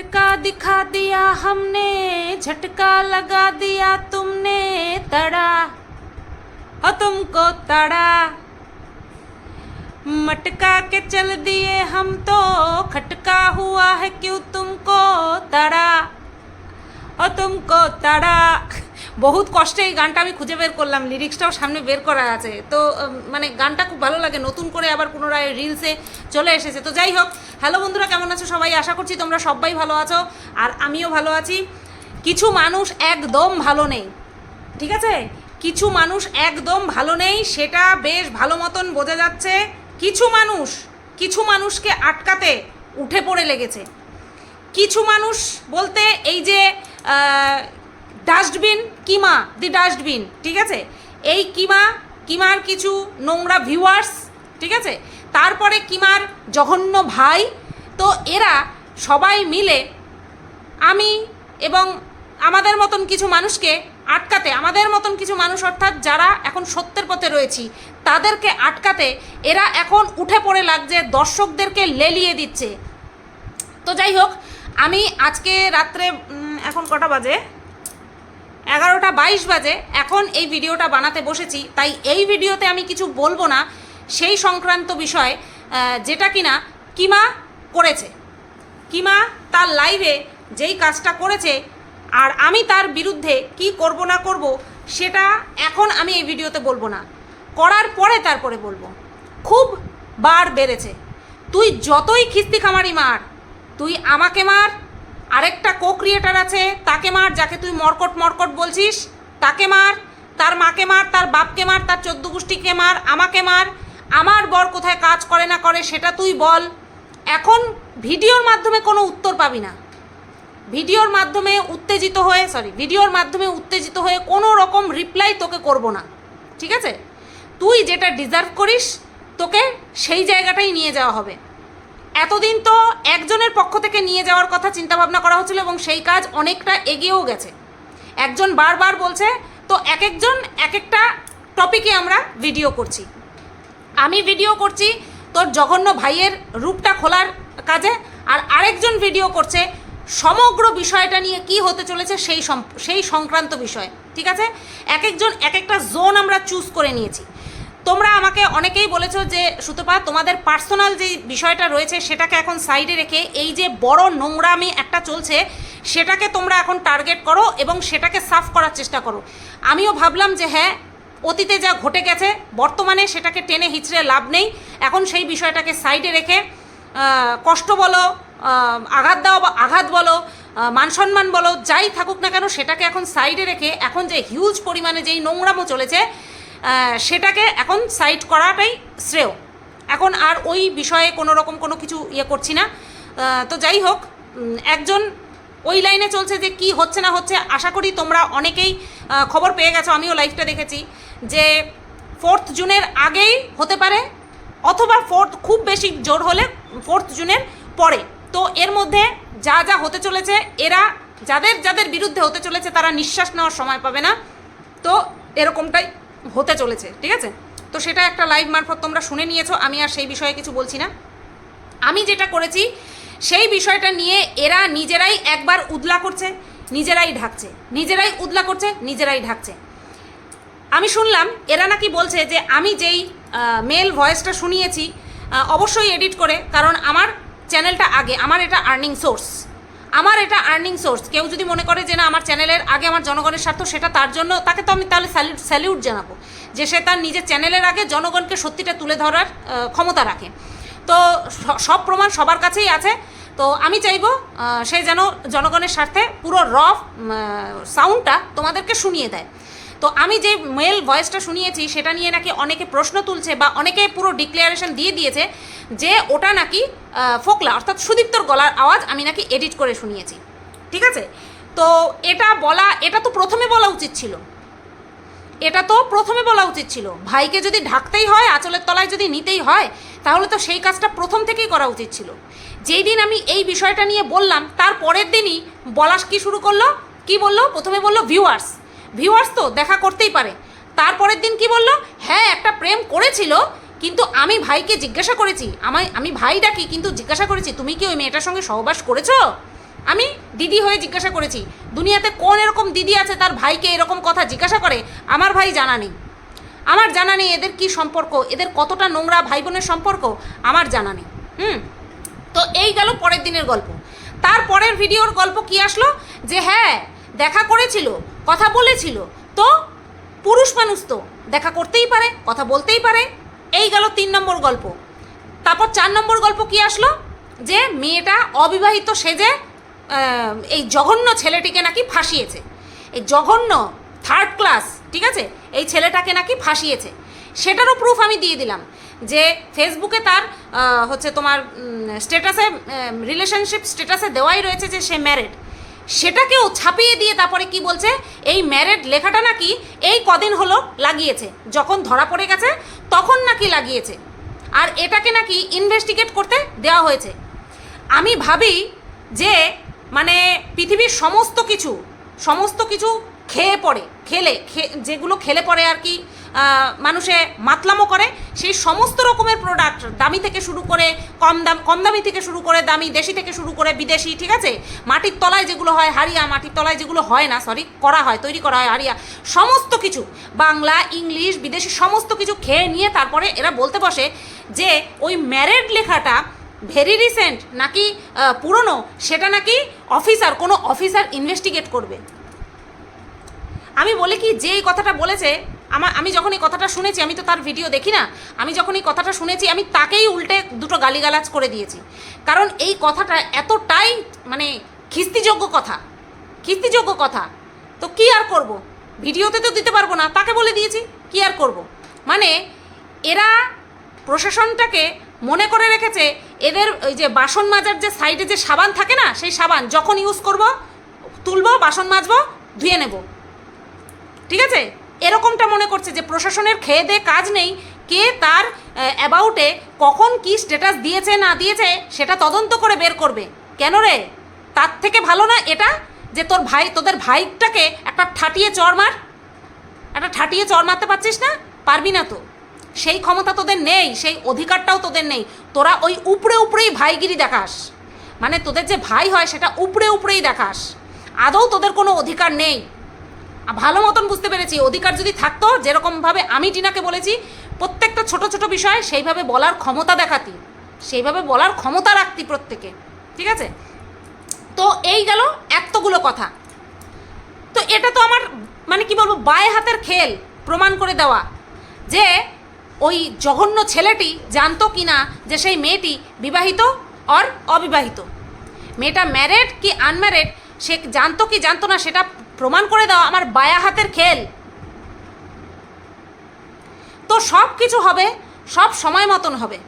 झटका दिखा दिया हमने, झटका लगा दिया तुमने, तड़ा। और तुमको तड़ा। मटका के चल दिए हम तो खटका हुआ है क्यों तुमको तड़ा? और तुमको तड़ा। বহুত কষ্টে এই গানটা আমি খুঁজে বের করলাম লিরিক্সটাও সামনে বের করা আছে। তো মানে গানটা খুব ভালো লাগে, নতুন করে আবার পুনরায় রিলসে চলে এসেছে। তো যাই হোক হ্যালো বন্ধুরা, কেমন আছো সবাই? আশা করছি তোমরা সবাই ভালো আছো, আর আমিও ভালো আছি। কিছু মানুষ একদম ভালো নেই, ঠিক আছে? কিছু মানুষ একদম ভালো নেই, সেটা বেশ ভালো মতন বোঝা যাচ্ছে। কিছু মানুষ, কিছু মানুষকে আটকাতে উঠে পড়ে লেগেছে। কিছু মানুষ বলতে এই যে ডাস্টবিন কিমা দি ডাস্টবিন ঠিক আছে? এই কিমা, কিমার কিছু নোংরা ভিউয়ার্স ঠিক আছে? তারপরে কিমার জঘন্য ভাই, তো এরা সবাই মিলে আমি এবং আমাদের মতন কিছু মানুষকে আটকাতে, আমাদের মতন কিছু মানুষ অর্থাৎ যারা এখন সত্যের পথে রয়েছি, তাদেরকে আটকাতে এরা এখন উঠে পড়ে লাগছে, দর্শকদেরকে লেলিয়ে দিচ্ছে। তো যাই হোক, আমি আজকে রাত্রে এখন কটা বাজে? এগারোটা বাইশ বাজে। এখন এই ভিডিওটা বানাতে বসেছি। তাই এই ভিডিওতে আমি কিছু বলব না। সেই সংক্রান্ত বিষয় যেটা কিনা কিমা করেছে। কিমা তার লাইভে যেই কাজটা করেছে আর আমি তার বিরুদ্ধে কি করব না করব, সেটা এখন আমি এই ভিডিওতে বলব না। করার পরে তারপরে বলব। খুব বার বেড়েছে। তুই যতই খিস্তি খামারি মার, তুই আমাকে মার আরেকটা কো ক্রিয়েটার আছে, তাকে মার, যাকে তুই মরকট মরকট বলছিস, তাকে মার, তার মাকে মার, তার বাপকে মার, তার চোদ্দ গোষ্ঠীকে মার, আমাকে মার, আমার বর কোথায় কাজ করে না করে সেটা তুই বল। এখন ভিডিওর মাধ্যমে কোনো উত্তর পাবি না। ভিডিওর মাধ্যমে উত্তেজিত হয়ে সরি ভিডিওর মাধ্যমে উত্তেজিত হয়ে কোনো রকম রিপ্লাই তোকে করব না। ঠিক আছে? তুই যেটা ডিজার্ভ করিস, তোকে সেই জায়গাটাই নিয়ে যাওয়া হবে। এতদিন তো একজনের পক্ষ থেকে নিয়ে যাওয়ার কথা চিন্তাভাবনা করা হচ্ছিল এবং সেই কাজ অনেকটা এগিয়েও গেছে। একজন বারবার বলছে, তো এক একজন এক একটা টপিকে আমরা ভিডিও করছি। আমি ভিডিও করছি তোর জঘন্য ভাইয়ের রূপটা খোলার কাজে আর আরেকজন ভিডিও করছে সমগ্র বিষয়টা নিয়ে কি হতে চলেছে সেই সেই সংক্রান্ত বিষয়। ঠিক আছে? এক একজন এক একটা জোন আমরা চুজ করে নিয়েছি। তোমরা আমাকে অনেকেই বলেছ যে সুতপা, তোমাদের পার্সোনাল যে বিষয়টা রয়েছে সেটাকে এখন সাইডে রেখে এই যে বড় নোংরামি একটা চলছে, সেটাকে তোমরা এখন টার্গেট করো এবং সেটাকে সাফ করার চেষ্টা করো। আমিও ভাবলাম যে হ্যাঁ অতীতে যা ঘটে গেছে, বর্তমানে সেটাকে টেনে হিচড়ে লাভ নেই। এখন সেই বিষয়টাকে সাইডে রেখে কষ্ট বলো আঘাত দেওয়া বা আঘাত বলো মান সম্মান বলো, যাই থাকুক না কেন, সেটাকে এখন সাইডে রেখে এখন যে হিউজ পরিমাণে যেই নোংরামো চলেছে সেটাকে এখন সাইড করাটাই শ্রেয়। এখন আর ওই বিষয়ে কোনো রকম কোনো কিছু ইয়ে করছি না। তো যাই হোক একজন ওই লাইনে চলছে যে কি হচ্ছে না হচ্ছে, আশা করি তোমরা অনেকেই খবর পেয়ে গেছো, আমিও লাইভটা দেখেছি যে ফোর্থ জুনের আগেই হতে পারে, অথবা ফোর্থ খুব বেশি জোর হলে ফোর্থ জুনের পরে। তো এর মধ্যে যা যা হতে চলেছে, এরা যাদের যাদের বিরুদ্ধে হতে চলেছে, তারা নিঃশ্বাস নেওয়ার সময় পাবে না। তো এরকমটাই হতে চলেছে, ঠিক আছে? তো সেটা একটা লাইভ মারফত তোমরা শুনে নিয়েছো, আমি আর সেই বিষয়ে কিছু বলছি না। আমি যেটা করেছি, সেই বিষয়টা নিয়ে এরা নিজেরাই একবার উদলা করছে, নিজেরাই ঢাকছে। নিজেরাই উদলা করছে, নিজেরাই ঢাকছে। আমি শুনলাম, এরা নাকি বলছে যে আমি যেই মেল ভয়েসটা শুনিয়েছি অবশ্যই এডিট করে, কারণ আমার চ্যানেলটা আগে, আমার এটা আর্নিং সোর্স আমার এটা আর্নিং সোর্স কেউ যদি মনে করে যে না, আমার চ্যানেলের আগে আমার জনগণের স্বার্থ সেটা তার জন্য, তাকে তো আমি তাহলে স্যালিউট স্যালিউট জানাব যে সে তার নিজের চ্যানেলের আগে জনগণকে সত্যিটা তুলে ধরার ক্ষমতা রাখে। তো সব প্রমাণ সবার কাছেই আছে। তো আমি চাইব সে যেন জনগণের স্বার্থে পুরো রফ সাউন্ডটা তোমাদেরকে শুনিয়ে দেয়। তো আমি যে মেল ভয়েসটা শুনিয়েছি, সেটা নিয়ে নাকি অনেকে প্রশ্ন তুলছে বা অনেকে পুরো ডিক্লারেশন দিয়ে দিয়েছে যে ওটা নাকি ফোকলা, অর্থাৎ সুদীপ্তর গলার আওয়াজ আমি নাকি এডিট করে শুনিয়েছি। ঠিক আছে? তো এটা বলা, এটা তো প্রথমে বলা উচিত ছিল। এটা তো প্রথমে বলা উচিত ছিল। ভাইকে যদি ঢাকতেই হয়, আঁচলের তলায় যদি নিতেই হয়, তাহলে তো সেই কাজটা প্রথম থেকেই করা উচিত ছিল। যেই দিন আমি এই বিষয়টা নিয়ে বললাম, তার পরের দিনই বলাস কি শুরু করল? কি বলল? প্রথমে বলল ভিউয়ার্স ভিউয়ার্স তো দেখা করতেই পারে। তারপরের দিন কি বলল? হ্যাঁ একটা প্রেম করেছিল, কিন্তু আমি ভাইকে জিজ্ঞাসা করেছি। আমায়, আমি ভাই ডাকি, কিন্তু জিজ্ঞাসা করেছি, তুমি কি ওই মেয়েটার সঙ্গে সহবাস করেছ? আমি দিদি হয়ে জিজ্ঞাসা করেছি, দুনিয়াতে কোন এরকম দিদি আছে তার ভাইকে এরকম কথা জিজ্ঞাসা করে? আমার ভাই জানা নেই। আমার জানা নেই এদের কি সম্পর্ক, এদের কতটা নোংরা ভাই বোনের সম্পর্ক, আমার জানা নেই। হুম? তো এই গেল পরের দিনের গল্প। তারপরের ভিডিওর গল্প কি আসলো? যে হ্যাঁ দেখা করেছিল, কথা বলেছিল। তো পুরুষ মানুষ তো, দেখা করতেই পারে, কথা বলতেই পারে। এই গেল তিন নম্বর গল্প। তারপর চার নম্বর গল্প কি আসলো? যে মেয়েটা অবিবাহিত সেজে এই জঘন্য ছেলেটিকে নাকি ফাঁসিয়েছে। এই জঘন্য থার্ড ক্লাস ঠিক আছে? এই ছেলেটাকে নাকি ফাঁসিয়েছে। সেটারও প্রুফ আমি দিয়ে দিলাম যে ফেসবুকে তার হচ্ছে তোমার স্টেটাসে রিলেশনশিপ স্টেটাসে দেওয়াই রয়েছে যে সে ম্যারেড সেটাকেও ছাপিয়ে দিয়ে তারপরে কি বলছে? এই ম্যারেড লেখাটা নাকি এই কদিন হলো লাগিয়েছে। যখন ধরা পড়ে গেছে, তখন নাকি লাগিয়েছে। আর এটাকে নাকি ইনভেস্টিগেট করতে দেওয়া হয়েছে। আমি ভাবি যে মানে পৃথিবীর সমস্ত কিছু সমস্ত কিছু খেয়ে পড়ে, খেলে যেগুলো খেলে পড়ে আর কি মানুষে মাতলামো করে, সেই সমস্ত রকমের প্রোডাক্ট দামি থেকে শুরু করে, কম দাম, কম দামি থেকে শুরু করে, দামি দেশি থেকে শুরু করে, বিদেশি, ঠিক আছে? মাটির তলায় যেগুলো হয় হারিয়া মাটির তলায় যেগুলো হয় না সরি করা হয়, তৈরি করা হয় হারিয়া সমস্ত কিছু, বাংলা, ইংলিশ, বিদেশি সমস্ত কিছু খেয়ে নিয়ে তারপরে এরা বলতে বসে যে, ওই ম্যারেড লেখাটা ভেরি রিসেন্ট নাকি পুরনো, সেটা নাকি অফিসার কোনো অফিসার ইনভেস্টিগেট করবে। আমি বলি কি, যে এই কথাটা বলেছে আমার আমি যখন এই কথাটা শুনেছি, আমি তো তার ভিডিও দেখি না, আমি যখন এই কথাটা শুনেছি, আমি তাকেই উল্টে দুটো গালিগালাজ করে দিয়েছি। কারণ এই কথাটা এতটাই মানে খিস্তিযোগ্য কথা খিস্তিযোগ্য কথা। তো কি আর করব? ভিডিওতে তো দিতে পারব না, তাকে বলে দিয়েছি, কি আর করব? মানে এরা প্রশাসনটাকে মনে করে রেখেছে, এদের ওই যে বাসন মাজার যে সাইডে যে সাবান থাকে না, সেই সাবান যখন ইউজ করব, তুলবো, বাসন মাজবো, ধুয়ে নেব। ঠিক আছে? এরকমটা মনে করছে যে প্রশাসনের খেয়ে দে কাজ নেই, কে তার অ্যাবাউটে কখন কি স্ট্যাটাস দিয়েছে না দিয়েছে সেটা তদন্ত করে বের করবে। কেন রে? তার থেকে ভালো না এটা? যে তোর ভাই, তোদের ভাইটাকে একটা ঠাটিয়ে চর মার। একটা ঠাটিয়ে চর মারতে পারছিস না? পারবি না তো। সেই ক্ষমতা তোদের নেই, সেই অধিকারটাও তোদের নেই। তোরা ওই উপরে উপরেই ভাইগিরি দেখাস। মানে তোদের যে ভাই হয় সেটা উপরে উপরেই দেখাস। আদৌ তোদের কোনো অধিকার নেই। ভালো মতন বুঝতে পেরেছি। অধিকার যদি থাকতো, যেরকমভাবে আমি টিনাকে বলেছি, প্রত্যেকটা ছোট ছোট বিষয় সেইভাবে বলার ক্ষমতা দেখাতি, সেইভাবে বলার ক্ষমতা রাখতি প্রত্যেকে। ঠিক আছে? তো এই গেল এতগুলো কথা। তো এটা তো আমার মানে কি বলব, বায়ে হাতের খেল প্রমাণ করে দেওয়া যে ওই জঘন্য ছেলেটি জানতো কি না যে সেই মেয়েটি বিবাহিত অর অবিবাহিত। মেয়েটা ম্যারেড কি আনম্যারেড সে জানতো কি জানতো না সেটা প্রমাণ করে দাও আমার বায়া হাতের খেল। তো সব কিছু হবে, সব সময় মতন হবে,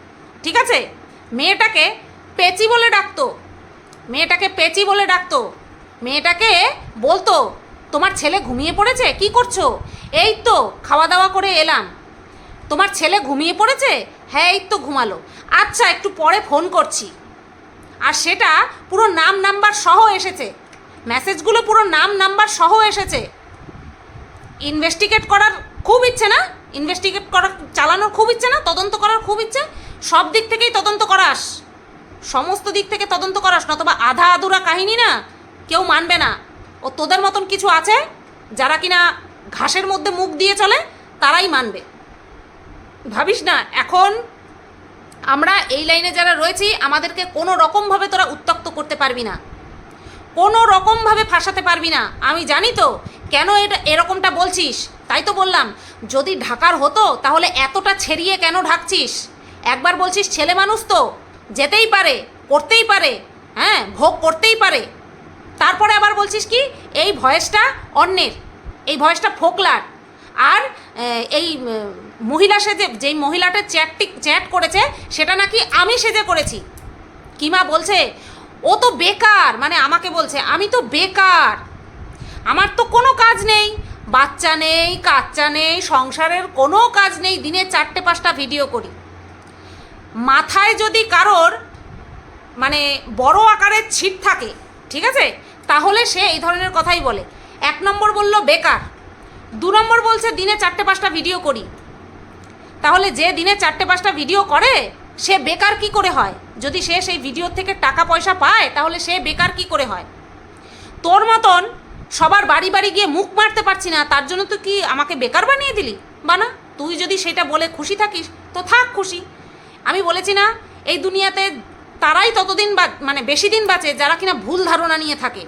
ঠিক আছে? মেয়েটাকে পেচি বলে ডাকতো, মেয়েটাকে পেচি বলে ডাকতো, মেয়েটাকে বলতো, তোমার ছেলে ঘুমিয়ে পড়েছে? কি করছ? এই তো খাওয়া দাওয়া করে এলাম। তোমার ছেলে ঘুমিয়ে পড়েছে? হ্যাঁ এই তো ঘুমালো। আচ্ছা একটু পরে ফোন করছি। আর সেটা পুরো নাম নাম্বার সহ এসেছে। মেসেজগুলো পুরো নাম, নাম্বার সহ এসেছে। ইনভেস্টিগেট করার খুব ইচ্ছে না? ইনভেস্টিগেট করার চালানোর খুব ইচ্ছে না? তদন্ত করার খুব ইচ্ছে? সব দিক থেকেই তদন্ত করাস। সমস্ত দিক থেকে তদন্ত করাস, নতবা আধা আধুরা কাহিনী না, কেউ মানবে না। ও তোদের মতন কিছু আছে, যারা কিনা ঘাসের মধ্যে মুখ দিয়ে চলে, তারাই মানবে। ভাবিস না, এখন আমরা এই লাইনে যারা রয়েছি, আমাদেরকে কোনো রকমভাবে তোরা উত্তক্ত করতে পারবি না। কোনো রকমভাবে ফাঁসাতে পারবি না। আমি জানি তো, কেন এটা, এরকমটা বলছিস? তাই তো বললাম, যদি ঢাকার হতো, তাহলে এতটা ছেড়িয়ে কেন ঢাকছিস? একবার বলছিস ছেলে মানুষ তো, যেতেই পারে, করতেই পারে হ্যাঁ ভোগ করতেই পারে। তারপরে আবার বলছিস কি, এই ভয়েসটা অন্যের, এই ভয়েসটা ফোকলার। আর এই মহিলা সেজে, যেই মহিলাটা চ্যাটটি, চ্যাট করেছে, সেটা নাকি আমি সেজে করেছি। কিমা বলছে ও তো বেকার মানে আমাকে বলছে, আমি তো বেকার, আমার তো কোনো কাজ নেই, বাচ্চা নেই, কাচ্চা নেই, সংসারের কোনো কাজ নেই, দিনে চারটে পাঁচটা ভিডিও করি। মাথায় যদি কারোর মানে বড় আকারের ছিট থাকে, ঠিক আছে? তাহলে সে এই ধরনের কথাই বলে। এক নম্বর বলল, বেকার। দু নম্বর বলছে, দিনে চারটে পাঁচটা ভিডিও করি। তাহলে যে দিনে চারটে পাঁচটা ভিডিও করে সে বেকার কি করে হয়? যদি সে সেই ভিডিও থেকে টাকা পয়সা পায়, তাহলে সে বেকার কি করে হয়? তোর মতন সবার বাড়ি বাড়ি গিয়ে মুখ মারতে পারছি না, তার জন্য তুই কি আমাকে বেকার বানিয়ে দিলি? বানা, তুই যদি সেটা বলে খুশি থাকিস, তো থাক খুশি। আমি বলেছি না, এই দুনিয়াতে তারাই ততদিন বা মানে বেশি দিন বাঁচে, যারা কিনা ভুল ধারণা নিয়ে থাকে।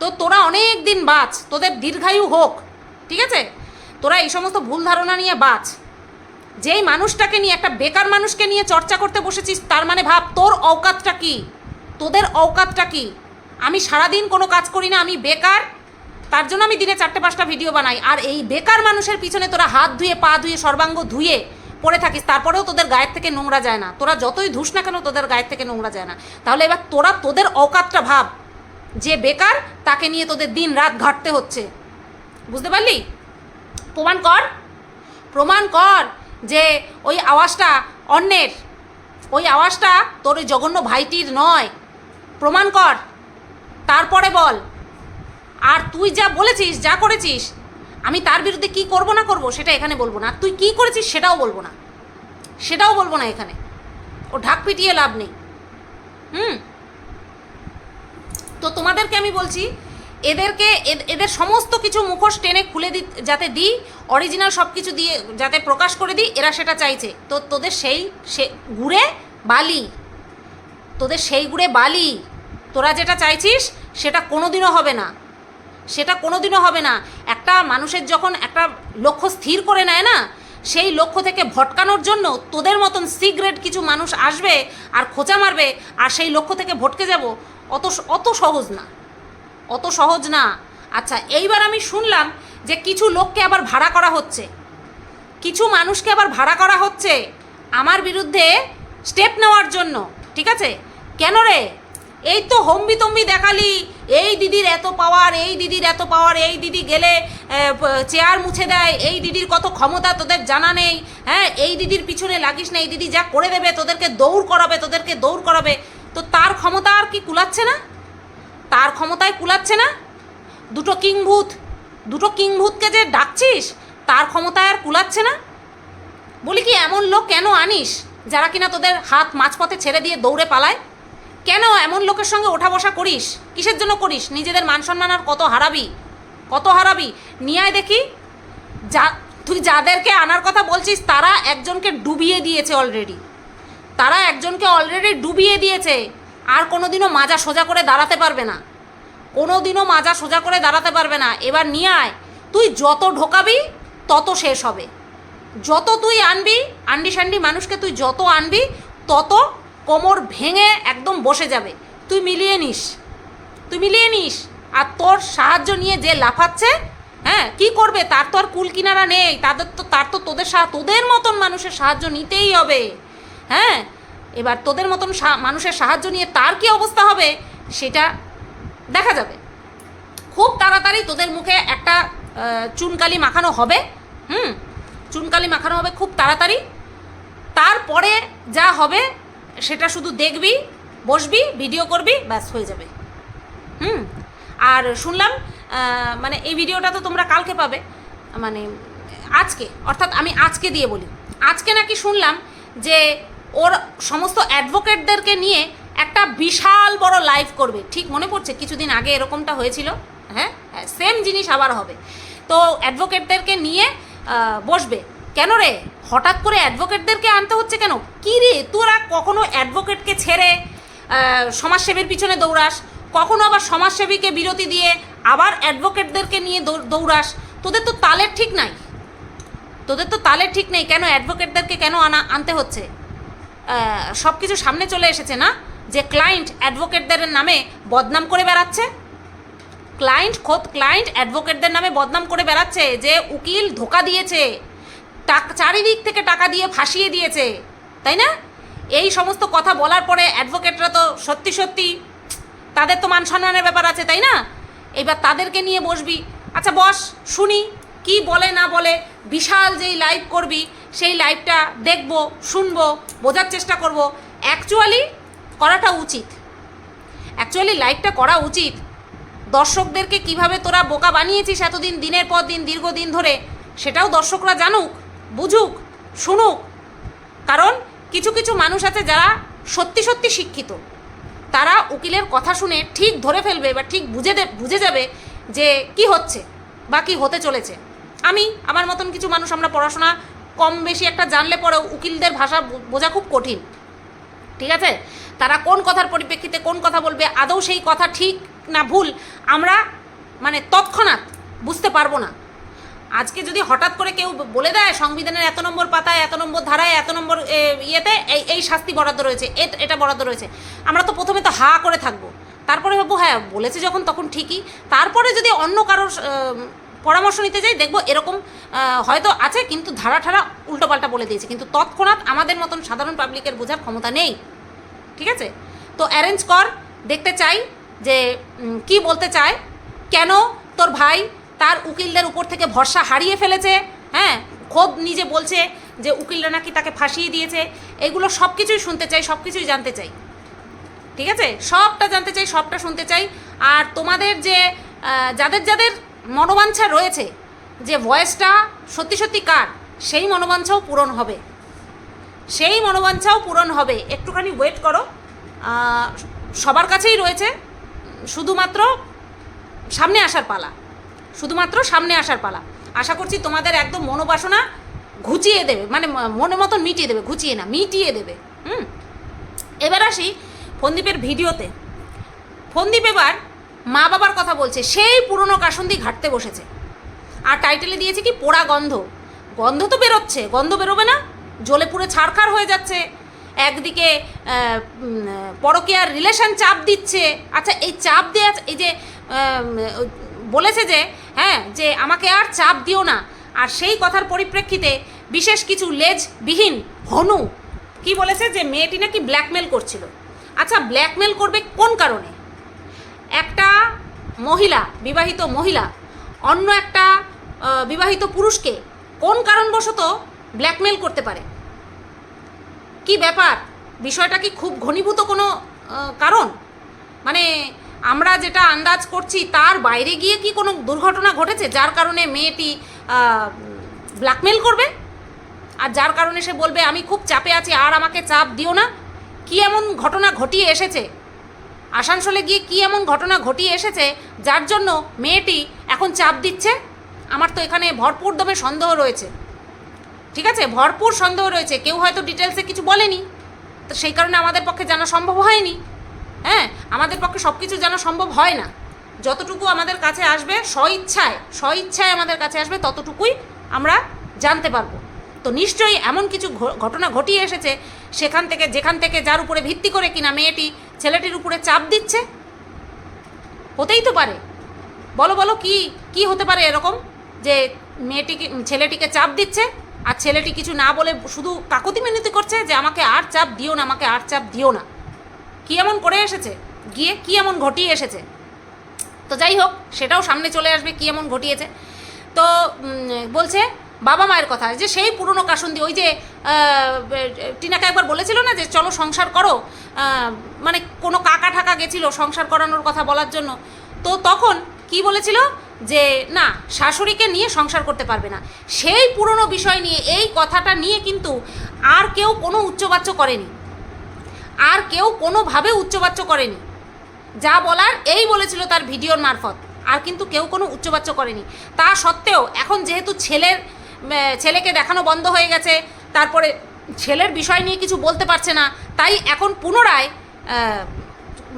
তো তোরা অনেক দিন বাঁচ, তোদের দীর্ঘায়ু হোক, ঠিক আছে? তোরা এই সমস্ত ভুল ধারণা নিয়ে বাঁচ। যেই মানুষটাকে নিয়ে, একটা বেকার মানুষকে নিয়ে চর্চা করতে বসেছিস, তার মানে ভাব, তোর অকাতটা কি? তোদের অকাতটা কি? আমি সারাদিন কোনো কাজ করি না, আমি বেকার, তার জন্য আমি দিনে চারটে পাঁচটা ভিডিও বানাই। আর এই বেকার মানুষের পিছনে তোরা হাত ধুয়ে, পা ধুয়ে, সর্বাঙ্গ ধুয়ে পড়ে থাকিস, তারপরেও তোদের গায়ের থেকে নোংরা যায় না। তোরা যতই ধুস না কেন, তোদের গায়ের থেকে নোংরা যায় না। তাহলে এবার তোরা, তোদের অকাতটা ভাব, যে বেকার, তাকে নিয়ে তোদের দিন রাত ঘাটতে হচ্ছে। বুঝতে পারলি? প্রমাণ কর। প্রমাণ কর। যে ওই আওয়াজটা অন্যের, ওই আওয়াজটা তোর ওই জঘন্য ভাইটির নয়। প্রমাণ কর, তারপরে বল। আর তুই যা বলেছিস, যা করেছিস, আমি তার বিরুদ্ধে কি করব না করব সেটা এখানে বলব না। তুই কি করেছিস সেটাও বলব না। সেটাও বলব না এখানে। ও ঢাক পিটিয়ে লাভ নেই। হুম? তো তোমাদেরকে আমি বলছি এদেরকে এদের সমস্ত কিছু মুখোশ টেনে খুলে দি, যাতে দিই অরিজিনাল সব কিছু দিয়ে, যাতে প্রকাশ করে দিই, এরা সেটা চাইছে। তো তোদের সেই, সে, গুড়ে বালি। তোদের সেই গুড়ে বালি। তোরা যেটা চাইছিস, সেটা কোনোদিনও হবে না। সেটা কোনোদিনও হবে না। একটা মানুষের যখন একটা লক্ষ্য স্থির করে নেয় না, সেই লক্ষ্য থেকে ভটকানোর জন্য তোদের মতন সিগ্রেট কিছু মানুষ আসবে আর খোঁচা মারবে, আর সেই লক্ষ্য থেকে ভটকে যাব, অত অত সহজ না। অত সহজ না। আচ্ছা এইবার আমি শুনলাম যে কিছু লোককে আবার ভাড়া করা হচ্ছে। কিছু মানুষকে আবার ভাড়া করা হচ্ছে আমার বিরুদ্ধে স্টেপ নেওয়ার জন্য, ঠিক আছে? কেন রে? এই তো হম্বি তম্বি দেখালি, এই দিদির এত পাওয়ার এই দিদির এত পাওয়ার এই দিদি গেলে চেয়ার মুছে দেয়, এই দিদির কত ক্ষমতা তোদের জানা নেই হ্যাঁ? এই দিদির পিছনে লাগিস না, এই দিদি যা করে দেবে তোদেরকে দৌড় করাবে, তোদেরকে দৌড় করাবে, তো তার ক্ষমতা আর কি কুলাচ্ছে না? তার ক্ষমতায় কুলাচ্ছে না? দুটো কিংভূত, দুটো কিংভূতকে যে ডাকছিস, তার ক্ষমতায় আর কুলাচ্ছে না? বলি কি, এমন লোক কেন আনিস যারা কিনা তোদের হাত মাঝপথে ছেড়ে দিয়ে দৌড়ে পালায়? কেন এমন লোকের সঙ্গে ওঠা বসা করিস? কিসের জন্য করিস? নিজেদের মান সম্মান আর কত হারাবি? কত হারাবি? নিয়ে দেখি। যা, তুই যাদেরকে আনার কথা বলছিস, তারা একজনকে ডুবিয়ে দিয়েছে অলরেডি তারা একজনকে অলরেডি ডুবিয়ে দিয়েছে। আর কোনোদিনও মাজা সোজা করে দাঁড়াতে পারবে না। কোনোদিনও মাজা সোজা করে দাঁড়াতে পারবে না। এবার নিয়ে আয়। তুই যত ঢোকাবি, তত শেষ হবে। যত তুই আনবি, আন্ডি সান্ডি মানুষকে তুই যত আনবি, তত কোমর ভেঙে একদম বসে যাবে। তুই মিলিয়ে নিস। তুই মিলিয়ে নিস। আর তোর সাহায্য নিয়ে যে লাফাচ্ছে হ্যাঁ কি করবে? তার তো আর কুল কিনারা নেই। তাদের তো তার তো তোদের সা তোদের মতন মানুষের সাহায্য নিতেই হবে। হ্যাঁ এবার তোদের মতন মানুষের সাহায্য নিয়ে তার কি অবস্থা হবে, সেটা দেখা যাবে। খুব তাড়াতাড়ি তোদের মুখে একটা চুনকালি মাখানো হবে, হুম? চুনকালি মাখানো হবে খুব তাড়াতাড়ি। তারপরে যা হবে, সেটা শুধু দেখবি, বসবি, ভিডিও করবি, ব্যাস, হয়ে যাবে। হুম? আর শুনলাম মানে এই ভিডিওটা তো তোমরা কালকে পাবে মানে আজকে, অর্থাৎ আমি আজকে দিয়ে বলি। আজকে নাকি শুনলাম যে ওর সমস্ত অ্যাডভোকেটদেরকে নিয়ে একটা বিশাল বড় লাইভ করবে। ঠিক মনে পড়ছে? কিছুদিন আগে এরকমটা হয়েছিল। হ্যাঁ? সেম জিনিস আবার হবে। তো অ্যাডভোকেটদেরকে নিয়ে বসবে। কেন রে? হঠাৎ করে অ্যাডভোকেটদেরকে আনতে হচ্ছে কেন? কী রে? তোরা কখনো অ্যাডভোকেটকে ছেড়ে সমাজসেবীর পিছনে দৌড়াস? কখনো আবার সমাজসেবীকে বিরতি দিয়ে আবার অ্যাডভোকেটদেরকে নিয়ে দৌড়াস? তোদের তো তালের ঠিক নাই। তোদের তো তালের ঠিক নেই। কেন অ্যাডভোকেটদেরকে কেন আনা, আনতে হচ্ছে? সব কিছু সামনে চলে এসেছে না? যে ক্লায়েন্ট অ্যাডভোকেটদের নামে বদনাম করে বেড়াচ্ছে? ক্লায়েন্ট খোদ ক্লায়েন্ট অ্যাডভোকেটদের নামে বদনাম করে বেড়াচ্ছে, যে উকিল ধোকা দিয়েছে চারিদিক থেকে টাকা দিয়ে ফাঁসিয়ে দিয়েছে, তাই না? এই সমস্ত কথা বলার পরে অ্যাডভোকেটরা তো সত্যি সত্যি, তাদের তো মান সম্মানের ব্যাপার আছে, তাই না? এবার তাদেরকে নিয়ে বসবি। আচ্ছা বস, শুনি, কি বলে না বলে বিশাল যেই লাইভ করবি, সেই লাইভটা দেখব, শুনব, বোঝার চেষ্টা করব। অ্যাকচুয়ালি করাটা উচিত। অ্যাকচুয়ালি লাইভটা করা উচিত। দর্শকদেরকে কীভাবে তোরা বোকা বানিয়েছিস এতদিন, দিনের পর দিন, দীর্ঘদিন ধরে, সেটাও দর্শকরা জানুক, বুঝুক, শুনুক। কারণ কিছু কিছু মানুষ আছে যারা সত্যি সত্যি শিক্ষিত। তারা উকিলের কথা শুনে ঠিক ধরে ফেলবে বা ঠিক বুঝে বুঝে যাবে যে কি হচ্ছে বা কি হতে চলেছে। আমি, আমার মতন কিছু মানুষ আমরা পড়াশোনা কম বেশি একটা জানলে পরেও উকিলদের ভাষা বোঝা খুব কঠিন। ঠিক আছে? তারা কোন কথার পরিপ্রেক্ষিতে কোন কথা বলবে, আদৌ সেই কথা ঠিক না ভুল, আমরা মানে তৎক্ষণাৎ বুঝতে পারব না। আজকে যদি হঠাৎ করে কেউ বলে দেয়, সংবিধানের এত নম্বর পাতায়, এত নম্বর ধারায়, এত নম্বর ইয়েতে, এই এই শাস্তি বরাদ্দ রয়েছে, এটা বরাদ্দ রয়েছে, আমরা তো প্রথমে তো হা করে থাকব। তারপরে ভাববো হ্যাঁ বলেছে যখন তখন ঠিকই। তারপরে যদি অন্য কারোর পরামর্শ নিতে যাই, দেখব এরকম হয়তো আছে, কিন্তু ধারা ঠারা উল্টোপাল্টা বলে দিয়েছে। কিন্তু তৎক্ষণাৎ আমাদের মতন সাধারণ পাবলিকের বোঝার ক্ষমতা নেই। ঠিক আছে? তো অ্যারেঞ্জ কর, দেখতে চাই যে কি বলতে চায়, কেন তোর ভাই তার উকিলদের উপর থেকে ভরসা হারিয়ে ফেলেছে হ্যাঁ? খোদ নিজে বলছে যে উকিলরা নাকি তাকে ফাঁসিয়ে দিয়েছে। এগুলো সব কিছুই শুনতে চাই সব কিছুই জানতে চাই। ঠিক আছে? সবটা জানতে চাই, সবটা শুনতে চাই। আর তোমাদের যে যাদের যাদের মনোবাঞ্ছা রয়েছে যে ভয়েসটা সত্যি সত্যি কার? সেই মনোবাঞ্ছাও পূরণ হবে। সেই মনোবাঞ্ছাও পূরণ হবে। একটুখানি ওয়েট করো। সবার কাছেই রয়েছে। শুধুমাত্র সামনে আসার পালা। শুধুমাত্র সামনে আসার পালা। আশা করছি তোমাদের একদম মনোবাসনা ঘুচিয়ে দেবে। মানে মনের মতন মিটিয়ে দেবে। ঘুচিয়ে না, মিটিয়ে দেবে। হুম? এবার আসি ফন্দীপের ভিডিওতে। ফন্দীপ এবার মা বাবার কথা বলছে, সেই পুরনো কাসন্দি ঘাটতে বসেছে। আর টাইটেলে দিয়েছে কি, পোড়া গন্ধ। গন্ধ তো বেরোচ্ছে, গন্ধ বেরোবে না। জ্বলে পুড়ে ছাড়খাড় হয়ে যাচ্ছে। একদিকে পরকীয়ার রিলেশন চাপ দিচ্ছে। আচ্ছা এই চাপ দেওয়া এই যে বলেছে যে হ্যাঁ যে আমাকে আর চাপ দিও না। আর সেই কথার পরিপ্রেক্ষিতে বিশেষ কিছু লেজবিহীন হনু কি বলেছে যে, মেয়েটি নাকি ব্ল্যাকমেল করছিল। আচ্ছা ব্ল্যাকমেল করবে কোন কারণে? একটা মহিলা, বিবাহিত মহিলা, অন্য একটা বিবাহিত পুরুষকে কোন কারণবশত ব্ল্যাকমেল করতে পারে? কি ব্যাপার? বিষয়টা কি খুব ঘনীভূত কোনো কারণ? মানে আমরা যেটা আন্দাজ করছি তার বাইরে গিয়ে কি কোনো দুর্ঘটনা ঘটেছে, যার কারণে মেয়েটি ব্ল্যাকমেল করবে? আর যার কারণে সে বলবে, আমি খুব চাপে আছি, আর আমাকে চাপ দিও না। কি এমন ঘটনা ঘটিয়ে এসেছে? আসানসোলে গিয়ে কি এমন ঘটনা ঘটিয়ে এসেছে, যার জন্য মেয়েটি এখন চাপ দিচ্ছে? আমার তো এখানে ভরপুর দমে সন্দেহ রয়েছে। ঠিক আছে? ভরপুর সন্দেহ রয়েছে। কেউ হয়তো ডিটেলসে কিছু বলেনি। তো সেই কারণে আমাদের পক্ষে জানা সম্ভব হয়নি। হ্যাঁ? আমাদের পক্ষে সব কিছু জানা সম্ভব হয় না। যতটুকু আমাদের কাছে আসবে, স্বইচ্ছায় স্বইচ্ছায় আমাদের কাছে আসবে, ততটুকুই আমরা জানতে পারব। তো নিশ্চয়ই এমন কিছু ঘটনা ঘটিয়ে এসেছে, সেখান থেকে, যেখান থেকে যার উপরে ভিত্তি করে কিনা মেয়েটি ছেলেটির উপরে চাপ দিচ্ছে? হতেই তো পারে। বলো বলো, কি কি হতে পারে এরকম? যে মেয়েটিকে, ছেলেটিকে চাপ দিচ্ছে আর ছেলেটি কিছু না বলে শুধু কাকতি মিনতি করছে যে আমাকে আর চাপ দিও না, আমাকে আর চাপ দিও না। কি এমন করে এসেছে? গিয়ে কি এমন ঘটিয়ে এসেছে? তো যাই হোক, সেটাও সামনে চলে আসবে কি এমন ঘটিয়েছে। তো বলছে বাবা মায়ের কথা, যে সেই পুরনো কাসন্দি, ওই যে টিনাকে একবার বলেছিল না যে চলো সংসার করো? মানে কোনো কাকা ঠাকা গেছিল সংসার করানোর কথা বলার জন্য? তো তখন কি বলেছিল? যে না, শাশুড়িকে নিয়ে সংসার করতে পারবে না। সেই পুরনো বিষয় নিয়ে, এই কথাটা নিয়ে কিন্তু আর কেউ কোনো উচ্চবাচ্য করেনি। আর কেউ কোনোভাবে উচ্চবাচ্য করেনি। যা বলার এই বলেছিল তার ভিডিওর মারফত। আর কিন্তু কেউ কোনো উচ্চবাচ্য করেনি। তা সত্ত্বেও এখন যেহেতু ছেলের ছেলেকে দেখানো বন্ধ হয়ে গেছে, তারপরে ছেলের বিষয় নিয়ে কিছু বলতে পারছে না, তাই এখন পুনরায়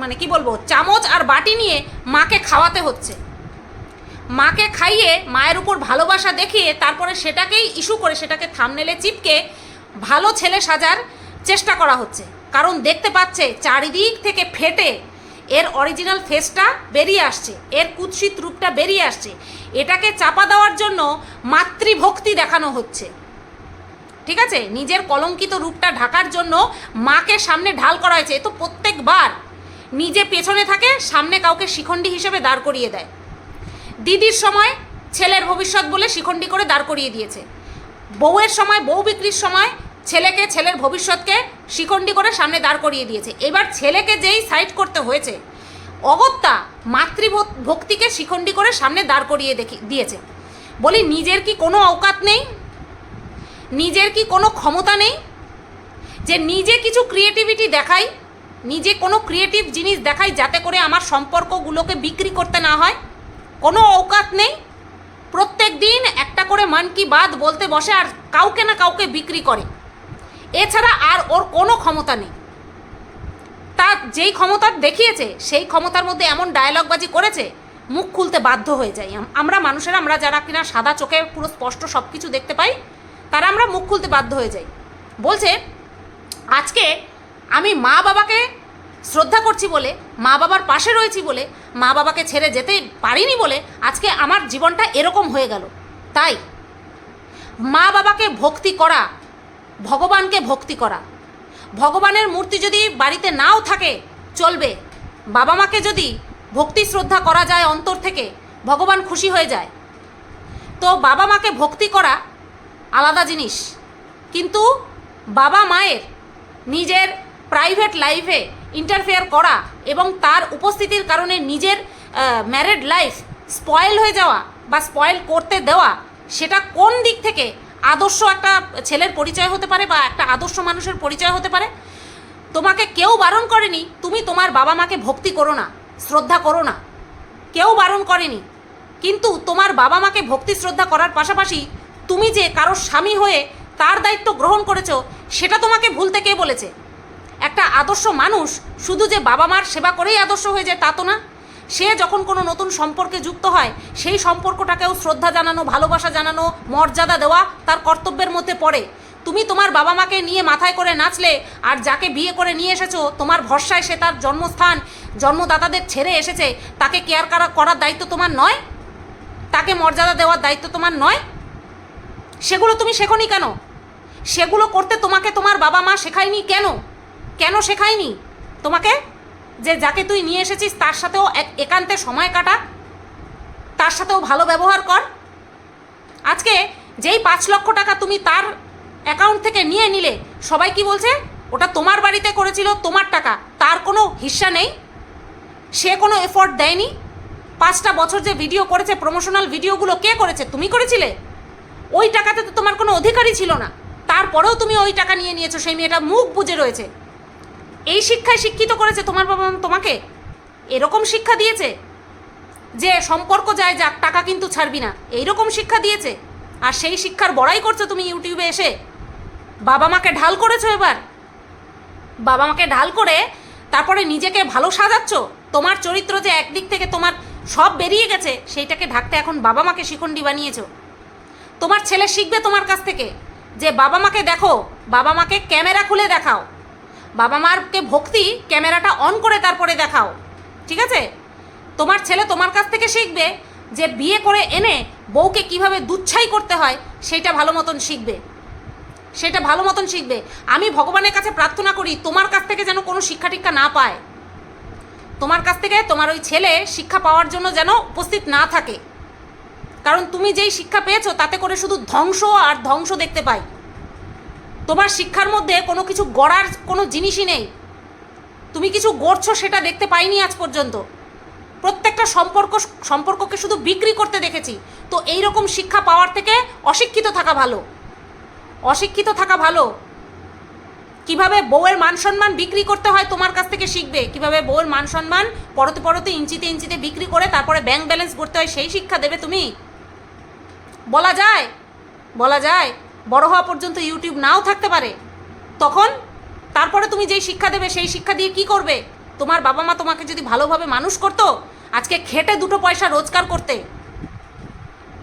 মানে কি বলব, চামচ আর বাটি নিয়ে মাকে খাওয়াতে হচ্ছে। মাকে খাইয়ে মায়ের উপর ভালোবাসা দেখিয়ে তারপরে সেটাকেই ইস্যু করে সেটাকে থামনেলে চিপকে ভালো ছেলে সাজার চেষ্টা করা হচ্ছে। কারণ দেখতে পাচ্ছে চারিদিক থেকে ফেটে এর অরিজিনাল ফেসটা বেরিয়ে আসছে, এর কুৎসিত রূপটা বেরিয়ে আসছে। এটাকে চাপা দেওয়ার জন্য মাতৃভক্তি দেখানো হচ্ছে। ঠিক আছে? নিজের কলঙ্কিত রূপটা ঢাকার জন্য মাকে সামনে ঢাল করা হয়েছে। এ তো প্রত্যেকবার। নিজে পেছনে থাকে, সামনে কাউকে শিখণ্ডী হিসেবে দাঁড় করিয়ে দেয়। দিদির সময়, ছেলের ভবিষ্যৎ বলে শিখণ্ডী করে দাঁড় করিয়ে দিয়েছে। বউয়ের সময়, বউ বিক্রির সময় ছেলেকে, ছেলের ভবিষ্যৎকে শিখণ্ডী করে সামনে দাঁড় করিয়ে দিয়েছে। এবার ছেলেকে যেই সাইড করতে হয়েছে, অগত্যা মাতৃভক্তিকে শিখণ্ডী করে সামনে দাঁড় করিয়ে দেখি দিয়েছে। বলি, নিজের কি কোনো অকাত নেই? নিজের কি কোনো ক্ষমতা নেই? যে নিজে কিছু ক্রিয়েটিভিটি দেখাই, নিজে কোনো ক্রিয়েটিভ জিনিস দেখাই যাতে করে আমার সম্পর্কগুলোকে বিক্রি করতে না হয়? কোনো অকাত নেই? প্রত্যেক দিন একটা করে মন কি বাদ বলতে বসে আর কাউকে না কাউকে বিক্রি করে। এছাড়া আর ওর কোনো ক্ষমতা নেই। তা যেই ক্ষমতা দেখিয়েছে, সেই ক্ষমতার মধ্যে এমন ডায়লগবাজি করেছে, মুখ খুলতে বাধ্য হয়ে যাই আমরা মানুষেরা, আমরা যারা কিনা সাদা চোখে পুরো স্পষ্ট সব কিছু দেখতে পাই, তারা আমরা মুখ খুলতে বাধ্য হয়ে যাই। বলছে, আজকে আমি মা বাবাকে শ্রদ্ধা করছি বলে, মা বাবার পাশে রয়েছি বলে, মা বাবাকে ছেড়ে যেতে পারিনি বলে আজকে আমার জীবনটা এরকম হয়ে গেল। তাই মা বাবাকে ভক্তি করা ভগবানকে ভক্তি করা। ভগবানের মূর্তি যদি বাড়িতে নাও থাকে, চলবে। বাবা মাকে যদি ভক্তি শ্রদ্ধা করা যায় অন্তর থেকে, ভগবান খুশি হয়ে যায়। তো বাবা মাকে ভক্তি করা আলাদা জিনিস। কিন্তু বাবা মায়ের নিজের প্রাইভেট লাইফে ইন্টারফেয়ার করা এবং তার উপস্থিতির কারণে নিজের ম্যারেড লাইফ স্পয়েল হয়ে যাওয়া বা স্পয়েল করতে দেওয়া, সেটা কোন দিক থেকে আদর্শ একটা ছেলের পরিচয় হতে পারে বা একটা আদর্শ মানুষের পরিচয় হতে পারে। তোমাকে কেউ বারণ করেনি, তুমি তোমার বাবা মাকে ভক্তি করো না, শ্রদ্ধা করো না। কেউ বারণ করেনি, কিন্তু তোমার বাবা মাকে ভক্তি শ্রদ্ধা করার পাশাপাশি তুমি যে কারোর স্বামী হয়ে তার দায়িত্ব গ্রহণ করেছ, সেটা তোমাকে ভুলতে কে বলেছে? একটা আদর্শ মানুষ শুধু যে বাবা মার সেবা করেই আদর্শ হয়ে যায় তা তো না। সে যখন কোনো নতুন সম্পর্কে যুক্ত হয়, সেই সম্পর্কটাকেও শ্রদ্ধা জানানো, ভালোবাসা জানানো, মর্যাদা দেওয়া তার কর্তব্যের মধ্যে পড়ে। তুমি তোমার বাবা মাকে নিয়ে মাথায় করে নাচলে আর যাকে বিয়ে করে নিয়ে এসেছ, তোমার ভরসায় সে তার জন্মস্থান, জন্মদাতাদের ছেড়ে এসেছে, তাকে কেয়ার করা, করার দায়িত্ব তোমার নয়? তাকে মর্যাদা দেওয়ার দায়িত্ব তোমার নয়? সেগুলো তুমি শেখনি কেন? সেগুলো করতে তোমাকে তোমার বাবা মা শেখায়নি কেন? কেন শেখায়নি? তোমাকে যে যাকে তুই নিয়ে এসেছিস, তার সাথেও এক একান্তে সময় কাটা, তার সাথেও ভালো ব্যবহার কর। আজকে যেই পাঁচ লক্ষ টাকা তুমি তার অ্যাকাউন্ট থেকে নিয়ে নিলে, সবাই কি বলছে? ওটা তোমার বাড়িতে করেছিল, তোমার টাকা। তার কোনো হিস্সা নেই। সে কোনো এফোর্ট দেয়নি। পাঁচটা বছর যে ভিডিও করেছে প্রমোশনাল ভিডিওগুলো কে করেছে, তুমি করেছিলে? ওই টাকাতে তো তোমার কোনো অধিকারই ছিল না। তারপরেও তুমি ওই টাকা নিয়ে নিয়েছো, সেই মেয়েটা মুখ বুজে রয়েছে। এই শিক্ষায় শিক্ষিত করেছে তোমার বাবা তোমাকে? এরকম শিক্ষা দিয়েছে? যে সম্পর্ক যায় যাক, টাকা কিন্তু ছাড়বি না। এইরকম শিক্ষা দিয়েছে? আর সেই শিক্ষার বড়াই করছ তুমি ইউটিউবে এসে? বাবা মাকে ঢাল করেছ এবার? বাবা মাকে ঢাল করে তারপরে নিজেকে ভালো সাজাচ্ছ? তোমার চরিত্র যে একদিক থেকে তোমার সব বেরিয়ে গেছে, সেইটাকে ঢাকতে এখন বাবা মাকে শিখণ্ডি বানিয়েছো। তোমার ছেলে শিখবে তোমার কাছ থেকে। যে বাবা মাকে দেখো, বাবা মাকে ক্যামেরা খুলে দেখাও। বাবা মারকে ভক্তি ক্যামেরাটা অন করে তারপরে দেখাও, ঠিক আছে? তোমার ছেলে তোমার কাছ থেকে শিখবে যে বিয়ে করে এনে বউকে কীভাবে দুচ্ছাই করতে হয় সেইটা ভালো মতন শিখবে। সেটা ভালো মতন শিখবে। আমি ভগবানের কাছে প্রার্থনা করি, তোমার কাছ থেকে যেন কোনো শিক্ষা টিক্ষা না পায়। তোমার কাছ থেকে তোমার ওই ছেলে শিক্ষা পাওয়ার জন্য যেন উপস্থিত না থাকে। কারণ তুমি যেই শিক্ষা পেয়েছ, তাতে করে শুধু ধ্বংস আর ধ্বংস দেখতে পাই। তোমার শিক্ষার মধ্যে কোনো কিছু গড়ার কোনো জিনিসই নেই। তুমি কিছু গড়ছো সেটা দেখতে পাইনি আজ পর্যন্ত। প্রত্যেকটা সম্পর্ক, সম্পর্ককে শুধু বিক্রি করতে দেখেছি। তো এই রকম শিক্ষা পাওয়ার থেকে অশিক্ষিত থাকা ভালো। অশিক্ষিত থাকা ভালো। কীভাবে বউয়ের মান সম্মান বিক্রি করতে হয় তোমার কাছ থেকে শিখবে। কীভাবে বউয়ের মান সম্মান পরতে পরতে ইঞ্চিতে ইঞ্চিতে বিক্রি করে তারপরে ব্যাংক ব্যালেন্স করতে হয় সেই শিক্ষা দেবে তুমি। বলা যায় বলা যায়। বড় হওয়া পর্যন্ত ইউটিউব নাও থাকতে পারে। তখন তারপরে তুমি যেই শিক্ষা দেবে, সেই শিক্ষা দিয়ে কি করবে? তোমার বাবা মা তোমাকে যদি ভালোভাবে মানুষ করতো, আজকে খেটে দুটো পয়সা রোজগার করতে।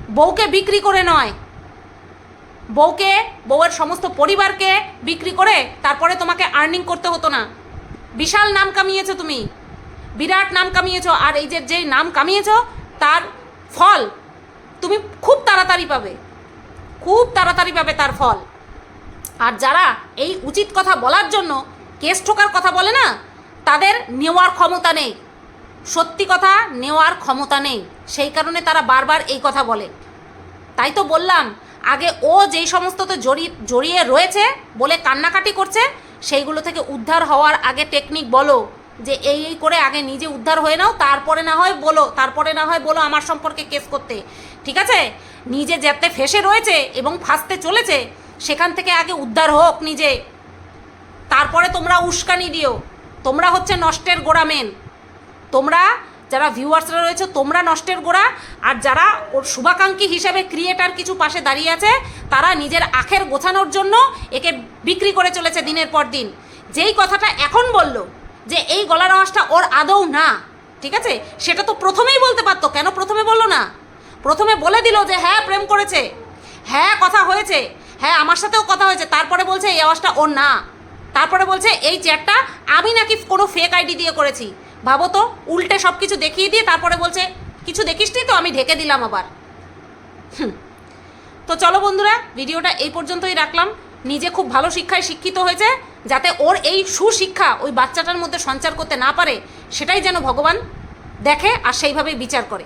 বউকে বিক্রি করে নয়। বউকে, বউয়ের সমস্ত পরিবারকে বিক্রি করে তারপরে তোমাকে আর্নিং করতে হতো না। বিশাল নাম কামিয়েছো তুমি। বিরাট নাম কামিয়েছো। আর এই যে যেই নাম কামিয়েছো, তার ফল তুমি খুব তাড়াতাড়ি পাবে। খুব তাড়াতাড়ি পাবে তার ফল। আর যারা এই উচিত কথা বলার জন্য কেস ঠোকার কথা বলে না, তাদের নেওয়ার ক্ষমতা নেই। সত্যি কথা, নেওয়ার ক্ষমতা নেই। সেই কারণে তারা বারবার এই কথা বলে। তাই তো বললাম, আগে ও যেই সমস্ততে জড়ি, জড়িয়ে রয়েছে বলে কান্নাকাটি করছে, সেইগুলো থেকে উদ্ধার হওয়ার আগে টেকনিক বলো, যে এই এই করে আগে নিজে উদ্ধার হয়ে নাও, তারপরে না হয় বলো, তারপরে না হয় বলো আমার সম্পর্কে কেস করতে। ঠিক আছে? নিজে যাতে ফেসে রয়েছে এবং ফাঁসতে চলেছে, সেখান থেকে আগে উদ্ধার হোক নিজে। তারপরে তোমরা উস্কানি দিও। তোমরা হচ্ছে নষ্টের গোড়া মেন তোমরা যারা ভিউয়ার্সরা রয়েছে, তোমরা নষ্টের গোড়া। আর যারা ওর শুভাকাঙ্ক্ষী হিসেবে ক্রিয়েটার কিছু পাশে দাঁড়িয়ে আছে, তারা নিজের আখের গোছানোর জন্য একে বিক্রি করে চলেছে দিনের পর দিন। যেই কথাটা এখন বলল, যে এই গলার আওয়াজটা ওর আদৌ না, ঠিক আছে? সেটা তো প্রথমেই বলতে পারতো। কেন প্রথমে বলল না? প্রথমে বলে দিল যে হ্যাঁ প্রেম করেছে। হ্যাঁ কথা হয়েছে। হ্যাঁ আমার সাথেও কথা হয়েছে। তারপরে বলছে, এই আওয়াজটা ওর না। তারপরে বলছে, এই চ্যাটটা আমি নাকি কোনো ফেক আইডি দিয়ে করেছি। ভাবো তো, উল্টে সব কিছু দেখিয়ে দিয়ে তারপরে বলছে, কিছু দেখিসনি তো? আমি ঢেকে দিলাম আবার। তো চলো বন্ধুরা, ভিডিওটা এই পর্যন্তই রাখলাম। নিজে খুব ভালো শিক্ষায় শিক্ষিত হয়েছে, যাতে ওর এই সুশিক্ষা ওই বাচ্চাটার মধ্যে সঞ্চার করতে না পারে, সেটাই যেন ভগবান দেখে আর সেইভাবেই বিচার করে।